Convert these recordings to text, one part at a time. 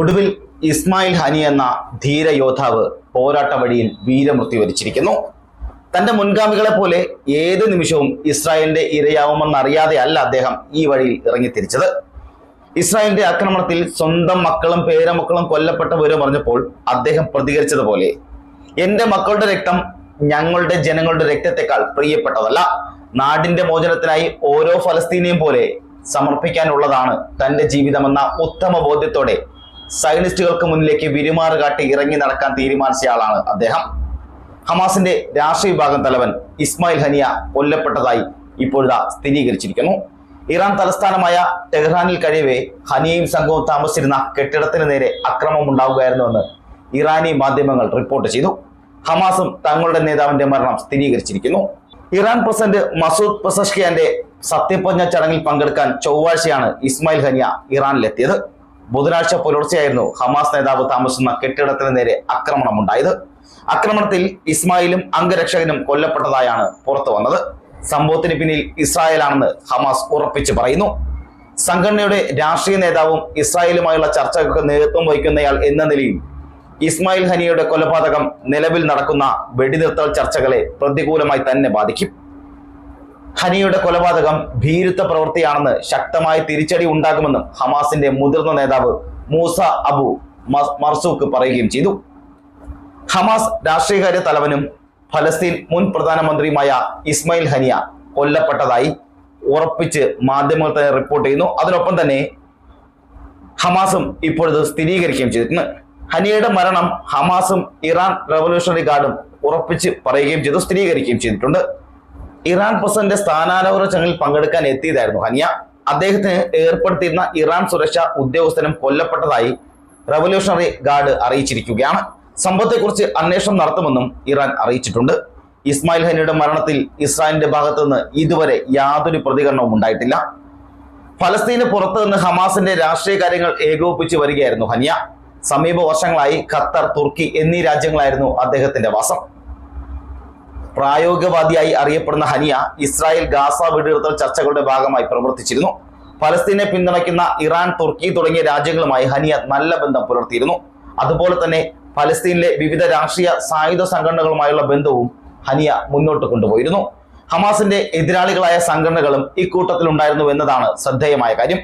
ഒടുവിൽ ഇസ്മായിൽ ഹനി എന്ന ധീര യോദ്ധാവ് പോരാട്ട വഴിയിൽ വീരമൃത്യു വരിച്ചിരിക്കുന്നു. തന്റെ മുൻഗാമികളെ പോലെ ഏത് നിമിഷവും ഇസ്രായേലിന്റെ ഇരയാവുമെന്നറിയാതെ അല്ല അദ്ദേഹം ഈ വഴിയിൽ ഇറങ്ങിത്തിരിച്ചത്. ഇസ്രായേലിന്റെ ആക്രമണത്തിൽ സ്വന്തം മക്കളും പേരമക്കളും കൊല്ലപ്പെട്ട വിവരം പറഞ്ഞപ്പോൾ അദ്ദേഹം പ്രതികരിച്ചതുപോലെ എന്റെ മക്കളുടെ രക്തം ഞങ്ങളുടെ ജനങ്ങളുടെ രക്തത്തെക്കാൾ പ്രിയപ്പെട്ടതല്ല. നാടിന്റെ മോചനത്തിനായി ഓരോ ഫലസ്തീനിയും പോലെ സമർപ്പിക്കാനുള്ളതാണ് തന്റെ ജീവിതമെന്ന ഉത്തമ ബോധ്യത്തോടെ സൈനിസ്റ്റുകൾക്ക് മുന്നിലേക്ക് വിരുമാറ് കാട്ടി ഇറങ്ങി നടക്കാൻ തീരുമാനിച്ചയാളാണ് അദ്ദേഹം. ഹമാസിന്റെ രാഷ്ട്രീയ വിഭാഗം തലവൻ ഇസ്മായിൽ ഹനിയ കൊല്ലപ്പെട്ടതായി ഇപ്പോഴാ സ്ഥിരീകരിച്ചിരിക്കുന്നു. ഇറാൻ തലസ്ഥാനമായ ടെഹ്റാനിൽ കഴിയവേ ഹനിയയും സംഘവും താമസിച്ചിരുന്ന കെട്ടിടത്തിന് നേരെ അക്രമം ഉണ്ടാവുകയായിരുന്നുവെന്ന് ഇറാനി മാധ്യമങ്ങൾ റിപ്പോർട്ട് ചെയ്തു. ഹമാസും തങ്ങളുടെ നേതാവിന്റെ മരണം സ്ഥിരീകരിച്ചിരിക്കുന്നു. ഇറാൻ പ്രസിഡന്റ് മസൂദ് പെസഷ്കിയാന്റെ സത്യപ്രജ്ഞ ചടങ്ങിൽ പങ്കെടുക്കാൻ ചൊവ്വാഴ്ചയാണ് ഇസ്മായിൽ ഹനിയ ഇറാനിലെത്തിയത്. ബുധനാഴ്ച പുലർച്ചെയായിരുന്നു ഹമാസ് നേതാവ് താമസിക്കുന്ന കെട്ടിടത്തിന് നേരെ ആക്രമണം ആക്രമണമുണ്ടായത്. ആക്രമണത്തിൽ ഇസ്മായിലും അംഗരക്ഷകനും കൊല്ലപ്പെട്ടതായാണ് പുറത്തു വന്നത്. സംഭവത്തിന് പിന്നിൽ ഇസ്രായേലാണെന്ന് ഹമാസ് ഉറപ്പിച്ചു പറയുന്നു. സംഘടനയുടെ രാഷ്ട്രീയ നേതാവും ഇസ്രായേലുമായുള്ള ചർച്ചകൾക്ക് നേതൃത്വം വഹിക്കുന്നയാൾ എന്ന നിലയിൽ ഇസ്മായിൽ ഹനിയുടെ കൊലപാതകം നിലവിൽ നടക്കുന്ന വെടിനിർത്തൽ ചർച്ചകളെ പ്രതികൂലമായി തന്നെ ബാധിക്കും. ഹനിയുടെ കൊലപാതകം ഭീരുത്വ പ്രവൃത്തിയാണെന്ന് ശക്തമായ തിരിച്ചടി ഉണ്ടാകുമെന്നും ഹമാസിന്റെ മുതിർന്ന നേതാവ് മൂസ അബു മർസൂക്ക് പറയുകയും ചെയ്തു. ഹമാസ് രാഷ്ട്രീയകാര്യ തലവനും ഫലസ്തീൻ മുൻ പ്രധാനമന്ത്രിയുമായ ഇസ്മയിൽ ഹനിയ കൊല്ലപ്പെട്ടതായി ഉറപ്പിച്ച് മാധ്യമങ്ങൾ തന്നെ റിപ്പോർട്ട് ചെയ്യുന്നു. അതിനൊപ്പം തന്നെ ഹമാസും ഇപ്പോഴത് സ്ഥിരീകരിക്കുകയും ചെയ്തിട്ടുണ്ട്. ഹനിയയുടെ മരണം ഹമാസും ഇറാൻ റവല്യൂഷണറി ഗാർഡും ഉറപ്പിച്ച് പറയുകയും ചെയ്തു സ്ഥിരീകരിക്കുകയും ചെയ്തിട്ടുണ്ട്. ഇറാൻ പ്രസിഡന്റ് സ്ഥാനാരോഹണ ചടങ്ങിൽ പങ്കെടുക്കാൻ എത്തിയതായിരുന്നു ഹനിയ. അദ്ദേഹത്തിന് ഏർപ്പെടുത്തിയിരുന്ന ഇറാൻ സുരക്ഷാ ഉദ്യോഗസ്ഥനും കൊല്ലപ്പെട്ടതായി റവല്യൂഷണറി ഗാർഡ് അറിയിച്ചിരിക്കുകയാണ്. സംഭവത്തെക്കുറിച്ച് അന്വേഷണം നടത്തുമെന്നും ഇറാൻ അറിയിച്ചിട്ടുണ്ട്. ഇസ്മായിൽ ഹനിയുടെ മരണത്തിൽ ഇസ്രായേലിന്റെ ഭാഗത്തുനിന്ന് ഇതുവരെ യാതൊരു പ്രതികരണവും ഉണ്ടായിട്ടില്ല. ഫലസ്തീന് പുറത്തു നിന്ന് ഹമാസിന്റെ രാഷ്ട്രീയ കാര്യങ്ങൾ ഏകോപിപ്പിച്ചു വരികയായിരുന്നു ഹനിയ. സമീപ വർഷങ്ങളായി ഖത്തർ തുർക്കി എന്നീ രാജ്യങ്ങളായിരുന്നു അദ്ദേഹത്തിന്റെ വാസം. പ്രായോഗികവാദിയായി അറിയപ്പെടുന്ന ഹനിയ ഇസ്രായേൽ ഗാസ വെടിനിർത്തൽ ചർച്ചകളുടെ ഭാഗമായി പ്രവർത്തിച്ചിരുന്നു. ഫലസ്തീനെ പിന്തുണയ്ക്കുന്ന ഇറാൻ തുർക്കി തുടങ്ങിയ രാജ്യങ്ങളുമായി ഹനിയ നല്ല ബന്ധം പുലർത്തിയിരുന്നു. അതുപോലെ തന്നെ ഫലസ്തീനിലെ വിവിധ രാഷ്ട്രീയ സായുധ സംഘടനകളുമായുള്ള ബന്ധവും ഹനിയ മുന്നോട്ട് കൊണ്ടുപോയിരുന്നു. ഹമാസിന്റെ എതിരാളികളായ സംഘടനകളും ഇക്കൂട്ടത്തിൽ ഉണ്ടായിരുന്നു എന്നതാണ് ശ്രദ്ധേയമായ കാര്യം.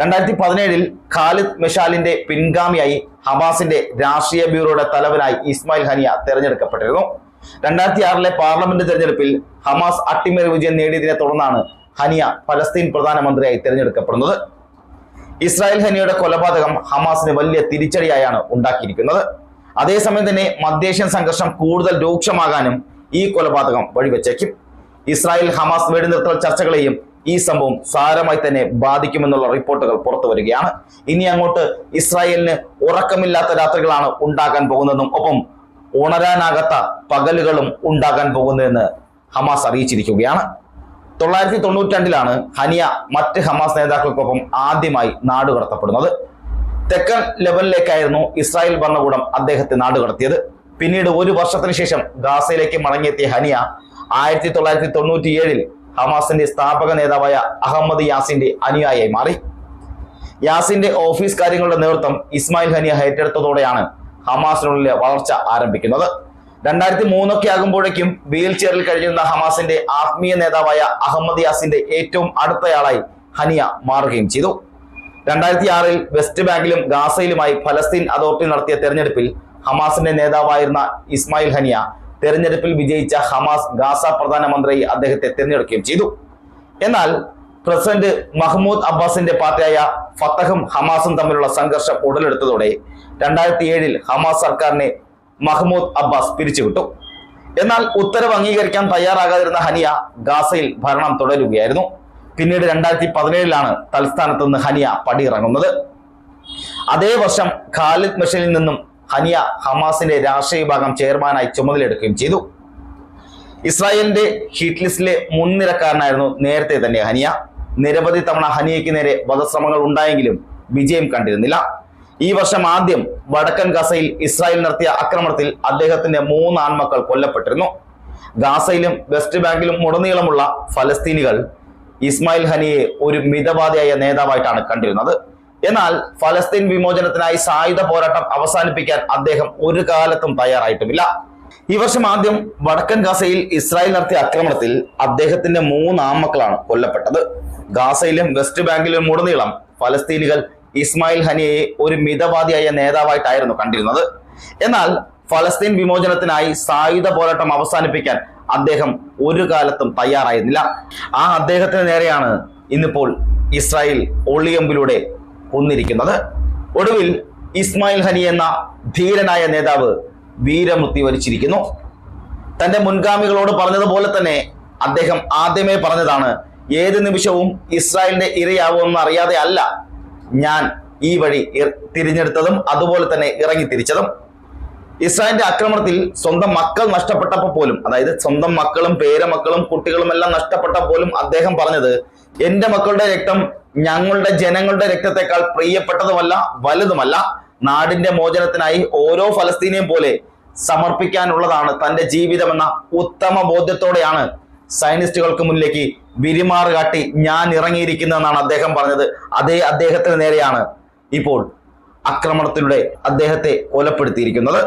രണ്ടായിരത്തി പതിനേഴിൽ ഖാലിദ് മെഷാലിന്റെ പിൻഗാമിയായി ഹമാസിന്റെ രാഷ്ട്രീയ ബ്യൂറോയുടെ തലവനായി ഇസ്മായിൽ ഹനിയ തെരഞ്ഞെടുക്കപ്പെട്ടിരുന്നു. രണ്ടായിരത്തി ആറിലെ പാർലമെന്റ് തെരഞ്ഞെടുപ്പിൽ ഹമാസ് അട്ടിമറി വിജയം നേടിയതിനെ തുടർന്നാണ് ഹനിയ ഫലസ്തീൻ പ്രധാനമന്ത്രിയായി തെരഞ്ഞെടുക്കപ്പെടുന്നത്. ഇസ്രായേൽ ഹനിയുടെ കൊലപാതകം ഹമാസിന് വലിയ തിരിച്ചടിയായാണ് ഉണ്ടാക്കിയിരിക്കുന്നത്. അതേസമയം തന്നെ മധ്യേഷ്യൻ സംഘർഷം കൂടുതൽ രൂക്ഷമാകാനും ഈ കൊലപാതകം വഴിവെച്ചേക്കും. ഇസ്രായേൽ ഹമാസ് വെടിനിർത്തൽ ചർച്ചകളെയും ഈ സംഭവം സാരമായി തന്നെ ബാധിക്കുമെന്നുള്ള റിപ്പോർട്ടുകൾ പുറത്തു വരികയാണ്. ഇനി അങ്ങോട്ട് ഇസ്രായേലിന് ഉറക്കമില്ലാത്ത രാത്രികളാണ് ഉണ്ടാകാൻ പോകുന്നതെന്നും ഒപ്പം ഉണരാനാകാത്ത പകലുകളും ഉണ്ടാകാൻ പോകുന്നതെന്ന് ഹമാസ് അറിയിച്ചിരിക്കുകയാണ്. തൊള്ളായിരത്തി തൊണ്ണൂറ്റി രണ്ടിലാണ് ഹനിയ മറ്റ് ഹമാസ് നേതാക്കൾക്കൊപ്പം ആദ്യമായി നാടുകടത്തപ്പെടുന്നത് തെക്കൻ ലെവലിലേക്കായിരുന്നു ഇസ്രായേൽ ഭരണകൂടം അദ്ദേഹത്തെ നാടുകടത്തിയത് പിന്നീട് ഒരു വർഷത്തിന് ശേഷം ഗാസയിലേക്ക് മടങ്ങിയെത്തിയ ഹനിയ ആയിരത്തി തൊള്ളായിരത്തി തൊണ്ണൂറ്റി ഏഴിൽ ഹമാസിന്റെ സ്ഥാപക നേതാവായ അഹമ്മദ് യാസിന്റെ അനുയായിയായി മാറി. യാസിന്റെ ഓഫീസ് കാര്യങ്ങളുടെ നേതൃത്വം ഇസ്മായിൽ ഹനിയ ഏറ്റെടുത്തതോടെയാണ് ഹമാസിനുള്ളിലെ വളർച്ച ആരംഭിക്കുന്നത്. രണ്ടായിരത്തി മൂന്നൊക്കെ ആകുമ്പോഴേക്കും വീൽ ചെയറിൽ കഴിഞ്ഞിരുന്ന ഹമാസിന്റെ ആത്മീയ നേതാവായ അഹമ്മദ് യാസിന്റെ ഏറ്റവും അടുത്തയാളായി ഹനിയ മാറുകയും ചെയ്തു. രണ്ടായിരത്തി ആറിൽ വെസ്റ്റ് ബാങ്കിലും ഗാസയിലുമായി ഫലസ്തീൻ അതോറിറ്റി നടത്തിയ തെരഞ്ഞെടുപ്പിൽ ഹമാസിന്റെ നേതാവായിരുന്ന ഇസ്മായിൽ ഹനിയ തെരഞ്ഞെടുപ്പിൽ വിജയിച്ച ഹമാസ് ഗാസ പ്രധാനമന്ത്രിയായി അദ്ദേഹത്തെ തിരഞ്ഞെടുക്കുകയും ചെയ്തു. എന്നാൽ പ്രസിഡന്റ് മഹ്മൂദ് അബ്ബാസിന്റെ പാർട്ടിയായ ഫത്തഹും ഹമാസും തമ്മിലുള്ള സംഘർഷം ഉടലെടുത്തതോടെ രണ്ടായിരത്തി ഏഴിൽ ഹമാസ് സർക്കാരിനെ മഹ്മൂദ് അബ്ബാസ് പിരിച്ചുവിട്ടു. എന്നാൽ ഉത്തരവ് അംഗീകരിക്കാൻ തയ്യാറാകാതിരുന്ന ഹനിയ ഗാസയിൽ ഭരണം തുടരുകയായിരുന്നു. പിന്നീട് രണ്ടായിരത്തി പതിനേഴിലാണ് തലസ്ഥാനത്ത് നിന്ന് ഹനിയ പടിയിറങ്ങുന്നത്. അതേ വർഷം ഖാലിദ് മിഷലിൽ നിന്നും ഹനിയ ഹമാസിന്റെ രാഷ്ട്രീയ വിഭാഗം ചെയർമാനായി ചുമതലയെടുക്കുകയും ചെയ്തു. ഇസ്രായേലിന്റെ ഹിറ്റ് ലിസ്റ്റിലെ മുൻനിരക്കാരനായിരുന്നു നേരത്തെ തന്നെ ഹനിയ. നിരവധി തവണ ഹനിയയ്ക്ക് നേരെ വധശ്രമങ്ങൾ ഉണ്ടായെങ്കിലും വിജയം കണ്ടിരുന്നില്ല. ഈ വർഷം ആദ്യം വടക്കൻ ഗസയിൽ ഇസ്രായേൽ നടത്തിയ ആക്രമണത്തിൽ അദ്ദേഹത്തിന്റെ മൂന്ന് ആൺമക്കൾ കൊല്ലപ്പെട്ടിരുന്നു. ഗാസയിലും വെസ്റ്റ് ബാങ്കിലും ഉടനീളമുള്ള ഫലസ്തീനികൾ ഇസ്മായിൽ ഹനിയെ ഒരു മിതവാദിയായ നേതാവായിട്ടാണ് കണ്ടിരുന്നത്. എന്നാൽ ഫലസ്തീൻ വിമോചനത്തിനായി സായുധ പോരാട്ടം അവസാനിപ്പിക്കാൻ അദ്ദേഹം ഒരു കാലത്തും തയ്യാറായിട്ടുമില്ല. ഈ വർഷം ആദ്യം വടക്കൻ ഗാസയിൽ ഇസ്രായേൽ നടത്തിയ ആക്രമണത്തിൽ അദ്ദേഹത്തിന്റെ മൂന്ന് ആമക്കളാണ് കൊല്ലപ്പെട്ടത്. ഗാസയിലും വെസ്റ്റ് ബാങ്കിലും ഉടനീളം ഫലസ്തീനികൾ ഇസ്മായിൽ ഹനിയയെ ഒരു മിതവാദിയായ നേതാവായിട്ടായിരുന്നു കണ്ടിരുന്നത്. എന്നാൽ ഫലസ്തീൻ വിമോചനത്തിനായി സായുധ പോരാട്ടം അവസാനിപ്പിക്കാൻ അദ്ദേഹം ഒരു കാലത്തും തയ്യാറായിരുന്നില്ല. ആ അദ്ദേഹത്തിന് നേരെയാണ് ഇന്നിപ്പോൾ ഇസ്രായേൽ ഒളിയമ്പിലൂടെ കൊന്നിരിക്കുന്നത് ഒടുവിൽ ഇസ്മായിൽ ഹനി എന്ന ധീരനായ നേതാവ് വീരമൃത്യു വരിച്ചിരിക്കുന്നു. തന്റെ മുൻഗാമികളോട് പറഞ്ഞതുപോലെ തന്നെ അദ്ദേഹം ആദ്യമേ പറഞ്ഞതാണ് ഏത് നിമിഷവും ഇസ്രായേലിന്റെ ഇരയാവുമെന്ന് അറിയാതെ അല്ല ഞാൻ ഈ വഴി തിരിഞ്ഞെടുത്തതും അതുപോലെ തന്നെ ഇറങ്ങി തിരിച്ചതും. ഇസ്രായേലിന്റെ ആക്രമണത്തിൽ സ്വന്തം മക്കൾ നഷ്ടപ്പെട്ടപ്പോൾ പോലും അതായത് സ്വന്തം മക്കളും പേരമക്കളും കുട്ടികളും എല്ലാം നഷ്ടപ്പെട്ട പോലും അദ്ദേഹം പറഞ്ഞത് എന്റെ മക്കളുടെ രക്തം ഞങ്ങളുടെ ജനങ്ങളുടെ രക്തത്തെക്കാൾ പ്രിയപ്പെട്ടതുമല്ല വലുതുമല്ല. നാടിന്റെ മോചനത്തിനായി ഓരോ ഫലസ്തീനെയും പോലെ സമർപ്പിക്കാനുള്ളതാണ് തന്റെ ജീവിതമെന്ന ഉത്തമ ബോധ്യത്തോടെയാണ് സയനിസ്റ്റുകൾക്ക് മുന്നിലേക്ക് വിരിമാറ് കാട്ടി ഞാൻ ഇറങ്ങിയിരിക്കുന്നതെന്നാണ് അദ്ദേഹം പറഞ്ഞത്. അതേ അദ്ദേഹത്തിന് നേരെയാണ് ഇപ്പോൾ ആക്രമണത്തിലൂടെ അദ്ദേഹത്തെ കൊലപ്പെടുത്തിയിരിക്കുന്നത്.